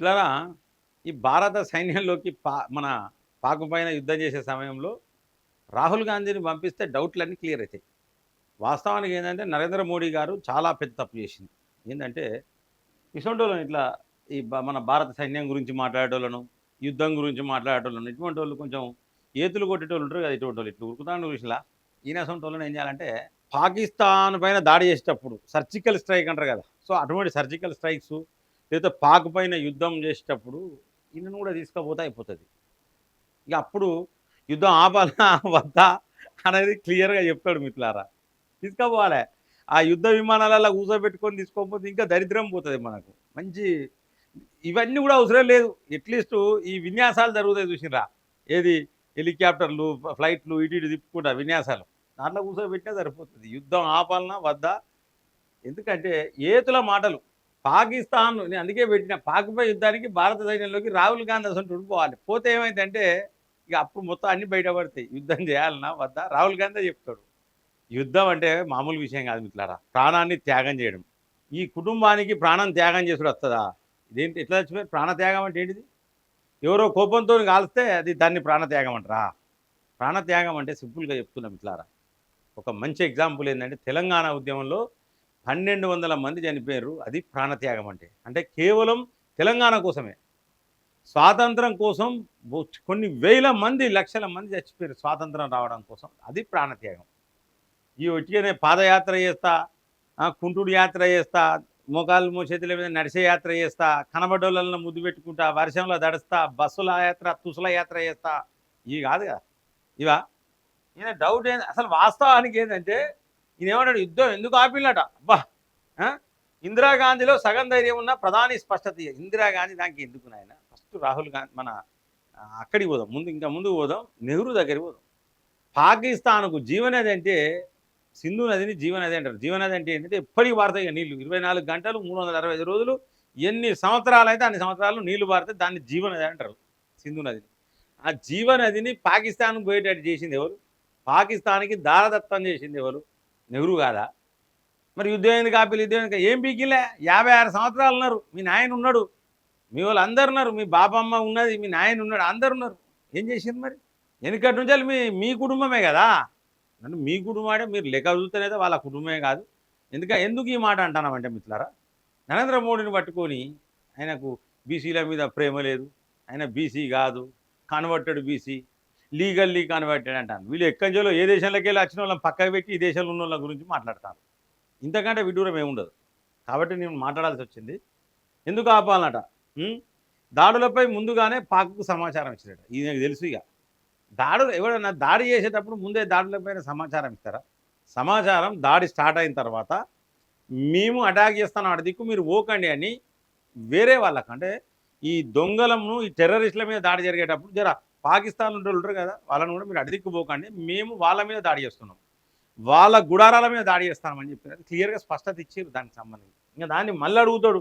ఇట్లా ఈ భారత సైన్యంలోకి పా మన పాకు పైన యుద్ధం చేసే సమయంలో రాహుల్ గాంధీని పంపిస్తే డౌట్లన్నీ క్లియర్ అవుతాయి వాస్తవానికి ఏంటంటే నరేంద్ర మోడీ గారు చాలా పెద్ద తప్పు చేసింది. ఏంటంటే ఇటువంటి ఇట్లా ఈ మన భారత సైన్యం గురించి మాట్లాడేటోళ్ళను యుద్ధం గురించి మాట్లాడేటోళ్ళను ఇటువంటి వాళ్ళు కొంచెం ఏతులు కొట్టేటోళ్ళు ఉంటారు కదా ఇటువంటి వాళ్ళు ఇట్లా ఉరుకుతాను చూసిలా ఈయన అసలు ఏం చేయాలంటే పాకిస్తాన్ పైన దాడి చేసేటప్పుడు సర్జికల్ స్ట్రైక్ అంటారు కదా. సో అటువంటి సర్జికల్ స్ట్రైక్స్ లేదా పాక్ పైన యుద్ధం చేసేటప్పుడు ఈయనను కూడా తీసుకుపోతే అయిపోతుంది. ఇక అప్పుడు యుద్ధం ఆపాలా వద్దా అనేది క్లియర్గా చెప్తాడు మిత్రులారా. తీసుకుపోవాలి. ఆ యుద్ధ విమానాలలో కూర్చోబెట్టుకొని తీసుకోకపోతే ఇంకా దరిద్రం పోతుంది మనకు. మంచి ఇవన్నీ కూడా అవసరం లేదు. అట్లీస్ట్ ఈ విన్యాసాలు జరుగుతాయి చూసిరా ఏది హెలికాప్టర్లు ఫ్లైట్లు ఇటు ఇటు తిప్పుకుంటా విన్యాసాలు. దాంట్లో కూర్చోబెట్టినా సరిపోతుంది. యుద్ధం ఆపాలనా వద్దా? ఎందుకంటే ఏతుల మాటలు. పాకిస్తాన్ నేను అందుకే పెట్టిన పాకిపై యుద్ధానికి భారత సైన్యంలోకి రాహుల్ గాంధీ అసలు పోవాలి పోతే ఏమైందంటే ఇక అప్పుడు మొత్తం అన్ని బయటపడతాయి. యుద్ధం చేయాలన్నా వద్దా? రాహుల్ గాంధీ చెప్తాడు. యుద్ధం అంటే మామూలు విషయం కాదు మిట్లారా ప్రాణాన్ని త్యాగం చేయడం. ఈ కుటుంబానికి ప్రాణం త్యాగం చేసుడు వస్తుందా? ఇదేంటి ఎట్లా చచ్చిపోయి ప్రాణత్యాగం అంటే ఏంటిది? ఎవరో కోపంతో కాలిస్తే అది దాన్ని ప్రాణత్యాగం అంటారా? ప్రాణత్యాగం అంటే సింపుల్గా చెప్తున్నాం మిట్లారా ఒక మంచి ఎగ్జాంపుల్ ఏంటంటే తెలంగాణ ఉద్యమంలో పన్నెండు వందల మంది చనిపోయారు. అది ప్రాణత్యాగం అంటే. అంటే కేవలం తెలంగాణ కోసమే. స్వాతంత్రం కోసం కొన్ని వేల మంది లక్షల మంది చచ్చిపోయారు స్వాతంత్రం రావడం కోసం. అది ప్రాణత్యాగం. ఈ ఒట్టిగానే పాదయాత్ర చేస్తా కుంటుడు యాత్ర చేస్తా మోకాలు మోచేతుల మీద నడిచే యాత్ర చేస్తా కనబడోళ్ళను ముద్దు పెట్టుకుంటా వర్షంలో దడుస్తా బస్సుల యాత్ర తుసుల యాత్ర చేస్తా. ఇవి కాదు కదా ఇవా? ఈయన డౌట్ ఏంది? అసలు వాస్తవానికి ఏంటంటే ఈయన ఏమన్నాడు యుద్ధం ఎందుకు ఆపిల్లట? అబ్బా! ఇందిరాగాంధీలో సగం ధైర్యం ఉన్న ప్రధాని స్పష్టత ఇందిరాగాంధీ దానికి ఎందుకు నాయన? ఫస్ట్ రాహుల్ గాంధీ మన అక్కడికి పోదాం. ముందు ఇంకా ముందుకు పోదాం. నెహ్రూ దగ్గరికి పోదాం. పాకిస్తాన్కు జీవనది అంటే సింధు నదిని జీవనది అంటారు. జీవనది అంటే ఏంటంటే ఎప్పటికి పారుతాయి ఇక నీళ్ళు. ఇరవై నాలుగు గంటలు మూడు వందల అరవై ఐదు రోజులు ఎన్ని సంవత్సరాలు అయితే అన్ని సంవత్సరాలు నీళ్ళు పారితే దాన్ని జీవనది అంటారు సింధు నదిని. ఆ జీవనదిని పాకిస్తాన్కు పోయేటట్టు చేసింది ఎవరు? పాకిస్తాన్కి దారదత్తం చేసింది ఎవరు? నెహ్రూ కాదా మరి యుద్ధమైన కాపీలు యుద్ధమైన ఏం పీకిలే యాభై ఆరు సంవత్సరాలు ఉన్నారు. మీ నాయన ఉన్నాడు. మీ వాళ్ళు అందరు ఉన్నారు. మీ బాబమ్మ ఉన్నది. మీ నాయన ఉన్నాడు. అందరు ఉన్నారు. ఏం చేసింది మరి? వెనుకటి నుంచి మీ మీ కుటుంబమే కదా? అంటే మీ కుటుంబమే మీరు లెక్క చూస్తేనైతే వాళ్ళ కుటుంబమే కాదు. ఎందుక ఎందుకు ఈ మాట అంటానామంటే మిత్రులారా నరేంద్ర మోడీని పట్టుకొని ఆయనకు బీసీల మీద ప్రేమ లేదు. ఆయన బీసీ కాదు. Converted BC. లీగల్లీ కన్వర్టెడ్ అంటాను వీళ్ళు ఎక్కంజలో ఏ దేశంలోకి వెళ్ళి వచ్చిన వాళ్ళని పక్కకు పెట్టి ఈ దేశంలో ఉన్న వాళ్ళ గురించి మాట్లాడతాను ఇంతకంటే విడ్డూరం ఏముండదు. కాబట్టి నేను మాట్లాడాల్సి వచ్చింది. ఎందుకు ఆపాలన్నట దాడులపై ముందుగానే పాక్కు సమాచారం ఇచ్చినట ఇది నాకు తెలుసు ఇక. దాడులు ఎవరైనా దాడి చేసేటప్పుడు ముందే దాడులపైన సమాచారం ఇస్తారా? సమాచారం దాడి స్టార్ట్ అయిన తర్వాత మేము అటాక్ చేస్తాను అటు దిక్కు మీరు ఓకండి అని వేరే వాళ్ళకంటే ఈ దొంగలమును ఈ టెర్రరిస్టుల మీద దాడి జరిగేటప్పుడు జర పాకిస్తాన్ ఉండే ఉంటారు కదా వాళ్ళని కూడా మీరు అడిదిక్కుపోకండి. మేము వాళ్ళ మీద దాడి చేస్తున్నాం. వాళ్ళ గుడారాల మీద దాడి చేస్తామని చెప్పారు. క్లియర్గా స్పష్టత ఇచ్చారు దానికి సంబంధించి. ఇంకా దాన్ని మళ్ళీ అడుగుతాడు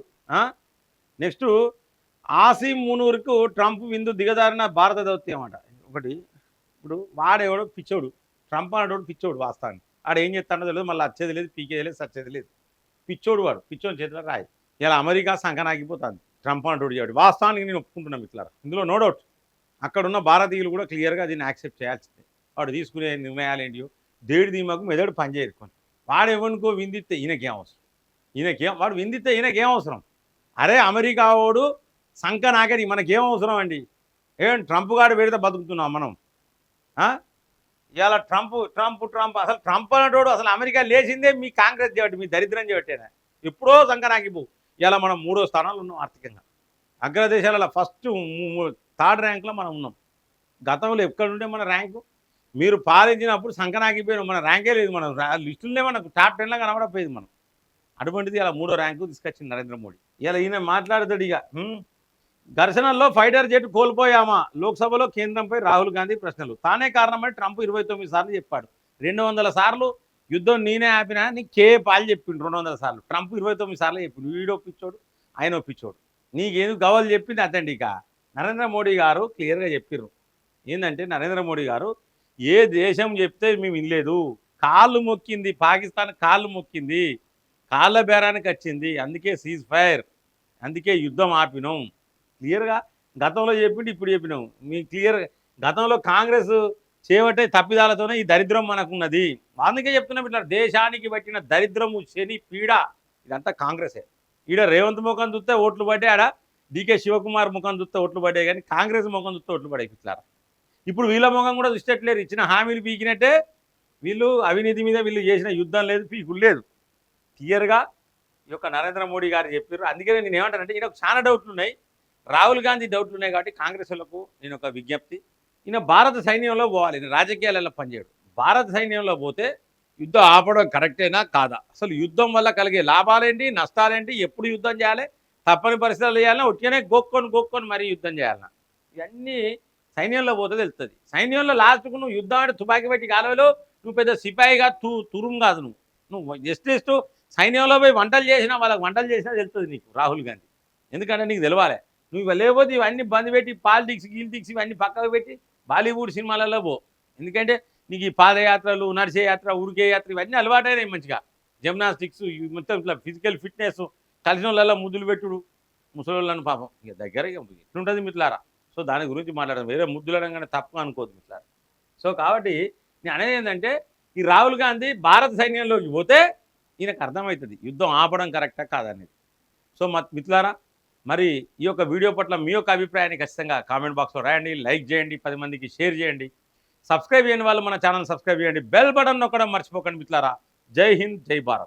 నెక్స్ట్ ఆసిమ్ మునూరుకు ట్రంప్ విందు దిగదారిన భారత దౌత్యం ఒకటి ఇప్పుడు వాడేవాడు పిచ్చోడు ట్రంప్ అనేటోడు పిచ్చోడు వాస్తవాన్ని ఆడు ఏం చేస్తాడో తెలియదు మళ్ళీ వచ్చేది లేదు పీకేది లేదు సచ్చేది లేదు. పిచ్చోడు వాడు పిచ్చోని చేతిలో రాయి. ఇలా అమెరికా సంకనాగిపోతుంది. ట్రంప్ అంటోడు చేయడు. వాస్తవానికి నేను ఒప్పుకుంటున్నాను మిత్రులారా. ఇందులో నో డౌట్. అక్కడున్న భారతీయులు కూడా క్లియర్గా దీన్ని యాక్సెప్ట్ చేయాల్సిందే. వాడు తీసుకునే నిర్ణయాలు ఏంటియో? దేడి దీమకు మెదడు పనిచేయదు వాడు ఎవరికో విందిస్తే ఈయనకేం అవసరం? ఈయనకేం? వాడు విందిస్తే ఈయనకేం అవసరం? అరే అమెరికా వాడు సంక నాకని మనకేం అవసరం అండి? ఏం ట్రంప్ గారు పెడితే బతుకుతున్నాం మనం? ఇవాళ ట్రంప్ ట్రంప్ ట్రంప్ అసలు ట్రంప్ అనేటోడు అసలు అమెరికా లేచిందే మీ కాంగ్రెస్ చేయబట్టి మీ దరిద్రం చేయబట్టేనా ఎప్పుడో సంక పో. ఇవాళ మనం మూడో స్థానాలు ఉన్నాం ఆర్థికంగా. అగ్రదేశాలలో ఫస్ట్ థర్డ్ ర్యాంక్లో మనం ఉన్నాం. గతంలో ఎక్కడుంటే మన ర్యాంకు? మీరు పాలించినప్పుడు సంకనాగిపోయిన మన ర్యాంకే లేదు మనం. లిస్టులనే మనకు టాప్ టెన్లో కనబడపోయేది మనం. అటువంటిది ఇలా మూడో ర్యాంకు తీసుకొచ్చింది నరేంద్ర మోడీ. ఇలా ఈయన మాట్లాడతాడు ఇక. ఘర్షణల్లో ఫైటర్ జెట్ కోల్పోయామా? లోక్సభలో కేంద్రంపై రాహుల్ గాంధీ ప్రశ్నలు. తానే కారణమని ట్రంప్ ఇరవై తొమ్మిది సార్లు చెప్పాడు. రెండు వందల సార్లు యుద్ధం నేనే ఆపినా నీ కే పాలు చెప్పిండు రెండు వందల సార్లు. ట్రంప్ ఇరవై తొమ్మిది సార్లు చెప్పిండు. వీడు ఒప్పించోడు ఆయన ఒప్పించోడు నీకేందుకు గవలు చెప్పింది అతండి ఇక నరేంద్ర మోడీ గారు క్లియర్గా చెప్పిర్రు. ఏంటంటే నరేంద్ర మోడీ గారు ఏ దేశం చెప్తే మేము వినలేదు. కాళ్ళు మొక్కింది పాకిస్తాన్ కాళ్ళు మొక్కింది. కాళ్ళ బేరానికి వచ్చింది. అందుకే సీజ్ ఫైర్ అందుకే యుద్ధం ఆపినాం. క్లియర్గా గతంలో చెప్పిండి ఇప్పుడు చెప్పినాం. మీ క్లియర్ గతంలో కాంగ్రెస్ చేపట్టే తప్పిదాలతోనే ఈ దరిద్రం మనకున్నది. అందుకే చెప్తున్నాం ఇట్లా దేశానికి పట్టిన దరిద్రము శని పీడ ఇదంతా కాంగ్రెసే. ఈడ రేవంత్ ముఖం చూస్తే ఓట్లు పట్టి ఆడ డీకే శివకుమార్ ముఖం చూస్తే ఓట్లు పడ్డాయి కానీ కాంగ్రెస్ ముఖం చూస్తే ఓట్లు పడే ఇట్లా ఇప్పుడు వీళ్ళ ముఖం కూడా చూసేట్లేరు. ఇచ్చిన హామీలు పీకినట్టే వీళ్ళు అవినీతి మీద వీళ్ళు చేసిన యుద్ధం లేదు పీకులు లేదు. క్లియర్గా ఈ యొక్క నరేంద్ర మోడీ గారు చెప్పారు. అందుకనే నేను ఏమంటానంటే ఈయన చాలా డౌట్లు ఉన్నాయి. రాహుల్ గాంధీ డౌట్లు ఉన్నాయి కాబట్టి కాంగ్రెస్ వాళ్ళకు నేను ఒక విజ్ఞప్తి. ఈయన భారత సైన్యంలో పోవాలి. ఈయన రాజకీయాలలో పనిచేయడు. భారత సైన్యంలో పోతే యుద్ధం ఆపడం కరెక్టేనా కాదా? అసలు యుద్ధం వల్ల కలిగే లాభాలేంటి? నష్టాలేంటి? ఎప్పుడు యుద్ధం చేయాలి? తప్పని పరిస్థితులు చేయాలన్నా ఒట్టిగానే గోక్కొని గోక్కొని మరీ యుద్ధం చేయాలన్నా. ఇవన్నీ సైన్యంలో పోతే తెలుస్తుంది సైన్యంలో లాస్ట్కు నువ్వు యుద్ధం అంటే తుపాకీ పెట్టి కాలువలో నువ్వు పెద్ద సిపాయిగా తూ తురుం కాదు నువ్వు. నువ్వు జస్ట్ జస్ట్ సైన్యంలో పోయి వంటలు చేసినా వాళ్ళకి వంటలు చేసినా తెలుస్తుంది నీకు రాహుల్ గాంధీ. ఎందుకంటే నీకు తెలవాలి. నువ్వు లేకపోతే ఇవన్నీ బంద్ పెట్టి పాలిటిక్స్ గీలిటిక్స్ ఇవన్నీ పక్కకు పెట్టి బాలీవుడ్ సినిమాలలో పో. ఎందుకంటే నీకు ఈ పాదయాత్రలు నడిచే యాత్ర ఉరికే యాత్ర ఇవన్నీ అలవాటైనాయి మంచిగా. జిమ్నాస్టిక్స్ మొత్తం ఇట్లా ఫిజికల్ ఫిట్నెస్ కలిసిన వాళ్ళ ముద్దులు పెట్టుడు. ముసలోళ్ళని పాపం. ఇక దగ్గర ఎట్లుంటుంది మిట్లారా సో దాని గురించి మాట్లాడడం వేరే ముద్దులు అనగానే తప్పు అనుకోదు మిట్లారా సో కాబట్టి నేను అనేది ఏంటంటే ఈ రాహుల్ గాంధీ భారత సైన్యంలోకి పోతే ఈయనకు అర్థమవుతుంది. యుద్ధం ఆపడం కరెక్టా కాదనేది. సో మిత్రులారా మరి ఈ యొక్క వీడియో పట్ల మీ యొక్క అభిప్రాయాన్ని ఖచ్చితంగా కామెంట్ బాక్స్లో రాయండి. లైక్ చేయండి. పది మందికి షేర్ చేయండి. సబ్స్క్రైబ్ చేయని వాళ్ళు మన ఛానల్ సబ్స్క్రైబ్ చేయండి. బెల్ బటన్ నొక్కడం మర్చిపోకండి మిత్రులారా. జై హింద్ జై భారత్.